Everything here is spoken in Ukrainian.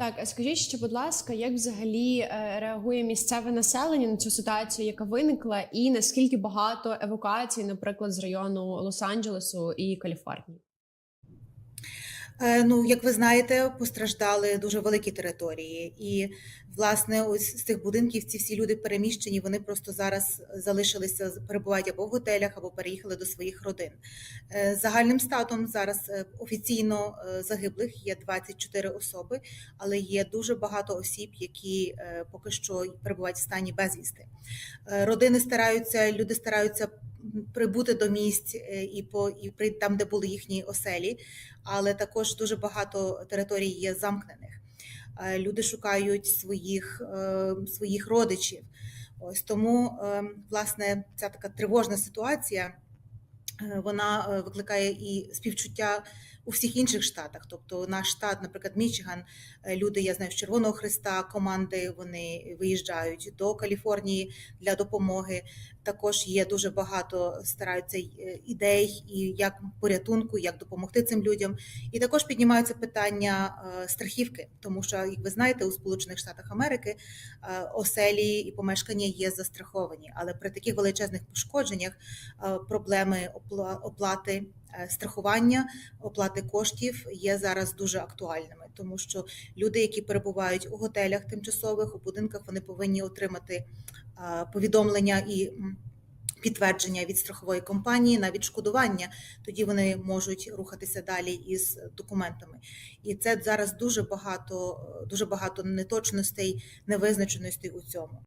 Так, а скажіть ще, будь ласка, як взагалі е, реагує місцеве населення на цю ситуацію, яка виникла, і наскільки багато евакуацій, наприклад, з району Лос-Анджелесу і Каліфорнії? Е, Ну, як ви знаєте, постраждали дуже великі території, і власне, ось з цих будинків ці всі люди переміщені. Вони просто зараз залишилися перебувають або в готелях, або переїхали до своїх родин. Е, Загальним статом зараз е, офіційно загиблих є 24 особи, але є дуже багато осіб, які поки що перебувають в стані безвісти. Родини стараються, люди стараються прибути до місць е, і по і при там, де були їхні оселі але також дуже багато територій є замкнених. Е, Люди шукають своїх, е, своїх родичів. Ось тому, власне, ця така тривожна ситуація вона е, викликає і співчуття у всіх інших штатах. Тобто, наш штат, наприклад, Мічиган, е, люди, я знаю, з Червоного Христа, команди вони виїжджають до Каліфорнії для допомоги. Також є дуже багато стараються е, ідей і як порятунку, як допомогти цим людям. І також піднімаються питання е, страхівки, тому що, як ви знаєте, у Сполучених Штатах Америки е, оселі і помешкання є застраховані, але при таких величезних пошкодженнях е, проблеми оплати е, страхування, оплати коштів є зараз дуже актуальними, тому що люди, які перебувають у готелях тимчасових у будинках, вони повинні отримати е, повідомлення і. Підтвердження від страхової компанії на відшкодування, тоді вони можуть рухатися далі із документами. І це зараз дуже багато, дуже багато неточностей, невизначеностей у цьому.